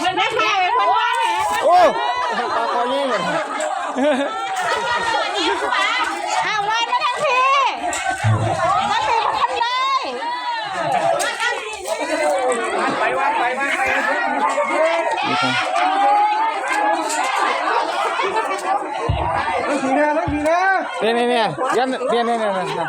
เพิ่นไม่ใช่เพิ่นว่าแหมโอ้ปลาคอยี่หมดเอาเลยมาทันทีทันทีมาทันเลยทั้งผีนะทั้งผีนะเนี่ยเนี่ยเนี่ยยันเนี่ยเนี่ยเนี่ยเนี่ย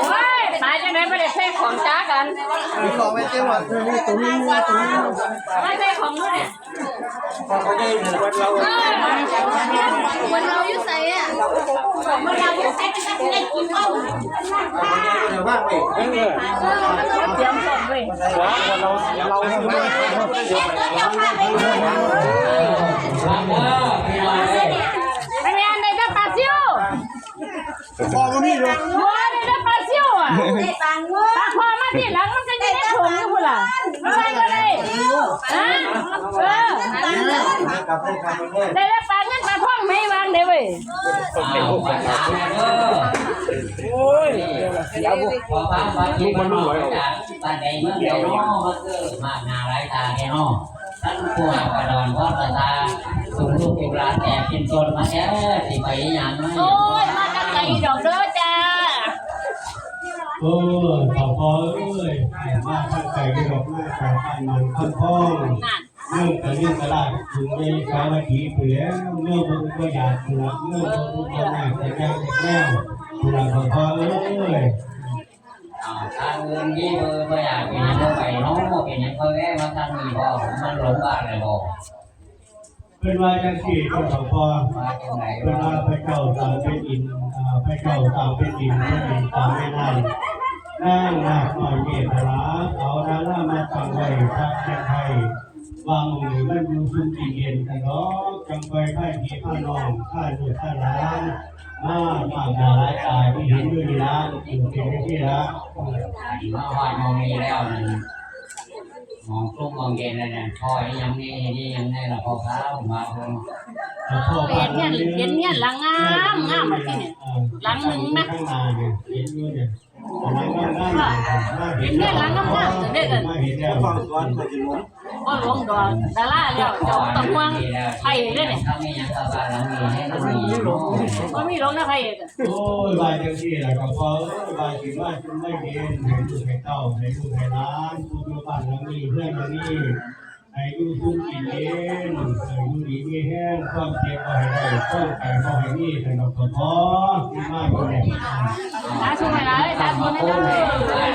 โอ้ยตายจังได๋บ่ได้แพ้ของจ้ากัน มีของไม่เจ้าว่ะตัวนี้ตัวนี้ตัวนี้ไม่ได้ของนู้นเนี่ยเขาจะหมู่บ้านเราวันเราอยู่ไสอะมันเราอยู่ไสเป็นจังได๋กินเอ้าเดี๋ยวบ้านไปเออเตรียมส่งเว้ยเราเราซื้อมาไม่แม่นได้แต่ปลาซิวพอมามีเลย ได้ฮะเออกลับได้กลับไปเลยได้แล้วปลาเงินปลาทองไม่วางเด้เว้ยโอ้ยเสียบุพอบ้านบ้านที่มันรวยจากบ้านใดเมืองใดเนาะมาเกิดมากหนาหลายตาแกเนาะท่านผู้หากระดอนพ่อตาตาส่งลูกอยู่ร้านแต่กินต้นมาแท้สิไปย่างนั้นโอ้ยมาจากไหนดอกเด้อจ้าเออขอพอเอ้ยมาข้าง ไก่ที่บอกมาจากบ้านมันข้างพ้องนั่เมื่อตะลี่ตลาดถึงได้สาวดีเปลี่ยนเมื่อบุญก็อยากเถื่อเมื่อบุญก็อยากแต่แก้แต่แก้วคุณขอพอเอ้ยทางเงินที่เบอร์ไม่อยากเป็นยังไงไปเนาะเป็นยังไงแม่มาทางนี้บ่มันหลงบ้านเลยบ่เป็นว่าจังสี่คุณขอพอเป็นว่าพระเจ้าตามเป็นอินอ่าพระเจ้าตามเป็นอินพระอินตามไม่ได้ นั่งหนักหน่อยเมตตาเอาดารามาตั้งไว้พระเจ้ไทยวางนี่มันอยู่ซุ่มที่เย็นแต่เนาะจังไปพ่ายพี่พ่าน้องข้าดูข้าหลานมาฝากดาหลาตายที่เห็นด้วยนี่ละอยู่เป็นที่ละมาว่าดมองนี้แล้วนั่นมองกลุ้มองเย็นนั่นน่ะคอยยังนี่นี่ยังในละพอข้าวมาเพิ่นเห็นเนี่ยเห็นเนี่ยหลังงามงามมาที่เนี่ยหลังหนึ่งนะ เนี่ยเห็นอยู่เนี่ยหลังงามงามเห็นเนี่ยหลังาเด้กันมาเห็นแล้วฟังสวนก็จะรู้ก็ลวงดอกดาราแล้วจ้าต้องห่วงไผเด้อเนี่ยถ้าไม่ยก็บ้านหลังนี้ให้มันมีเนาะบ่มีหลงนะไผเด้อโอ้ยบายจังที่แหละก็พอเอ้ยบายคิดว่าจะไม่เห็นให้ลูกให้เต้าให้ลูให้หลานลูกอยู่บ้านหลังนี้เพื่อนหลังนี้ ให้อยู่ทุกกินเองให้อยู่ดีมีแห้งความเจ็บก็ให้ได้ความไก่ก็ให้มีแต่เราก็พอที่มากกว่านี้สาธุให้หลายสาธุให้หลาย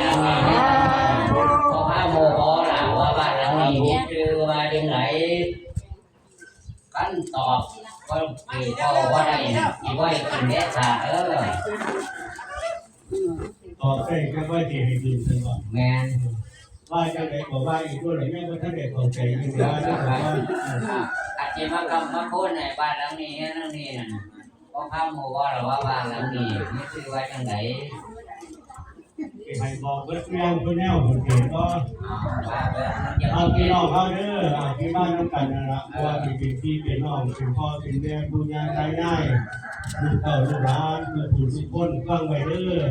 พอข้าโมบอหลังว่าบ้านหลังนี้คือมาจังไหนกันตอบก็คือพ่อว่าได้ที่ว่ากินแม่ชาเออต่อไปก็ว่าจะให้กินตลอดแม่น ว่าจะได้บอกว่าอีกตัวไหนแม่ก็ถ้านได้เข้าใจอยู่แล้วนะว่าอาจจะมากำมมาโคนในบ้านหลังนี้หลังนี้นั่นพอข้าโมบอหรือว่าบ้านหลังนี้ไมีคือไว่างไหนให้บอกเบิดแนวเพื่อนแนวคนเห็นก็เอาพี่น้องเขาเด้อเอาที่บ้านน้ำกันนะละว่าเป็นพี่เป็นน้องเป็นพ่อเป็นแม่ผู้ยายายายลูกเต่าลูกหลานลูกผู้ทุกคนฟังไว้เด้อ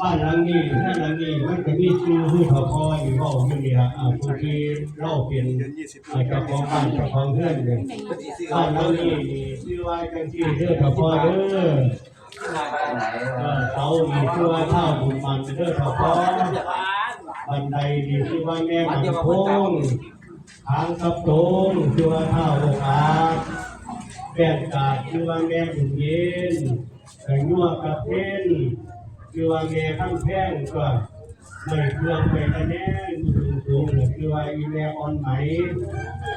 บ้านหลังนี้นั่นหลังนี้มันก็มีชื่อผู้เขาคอยอยู่บอกอยู่นี่ละอ่าผู้ที่เล่าเป็นอ่าเจ้าของบ้านเจ้าของเพื่อนเนี่ยบ้านหลังนี้นี่ชื่อว่าจังที่เด้อเขาคอยเด้อเสานี่ชื่อว่าเท่าบุญมันเด้อเขาคอยบันไดนี่ชื่อว่าแม่มันโค้งทางกับโตงชื่อว่าเท่าโอกอาแป้งกาดชื่อว่าแม่บุญเย็นแต่งัวกับเพน คือว่าแม่ข้างแพงก็ไม่เครื่องไปคะแนนสูงสูงๆคือว่าอีแม่อ่อนไหม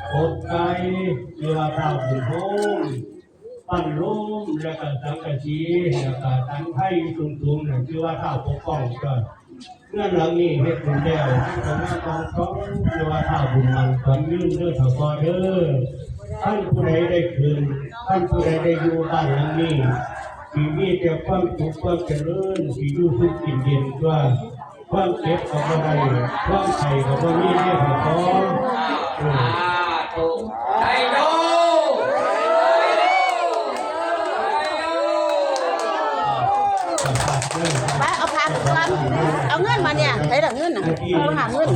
โคดไก่คือว่าข้าวผุนโฮมปั้นร่มแล้วก็สังกะสีแล้วก็ตั้งไทยสูงสูงๆคือว่าข้าปกป้องก็เงื่อนหลังนี้เฮ็ดบุญแล้วก็มาตองเขาคือว่าข้าบุญมันขอนยื่นเด้อถกอเด้อท่านผู้ใดได้คืนท่านผู้ใดได้อยู่บ้านหลังนี้ ที่มีแต่ความสุขความเจริญที่อยู่ทุกกินเย็นกว่าความเจ็บก็บ่ได้ความไข่ก็บ่มีเนี่ยขอเออสาธุไอ้โยไปเอาพาก่อนเอาเงินมาเนี่ยใช้ดอกเงินน่ะเอาหาเงิน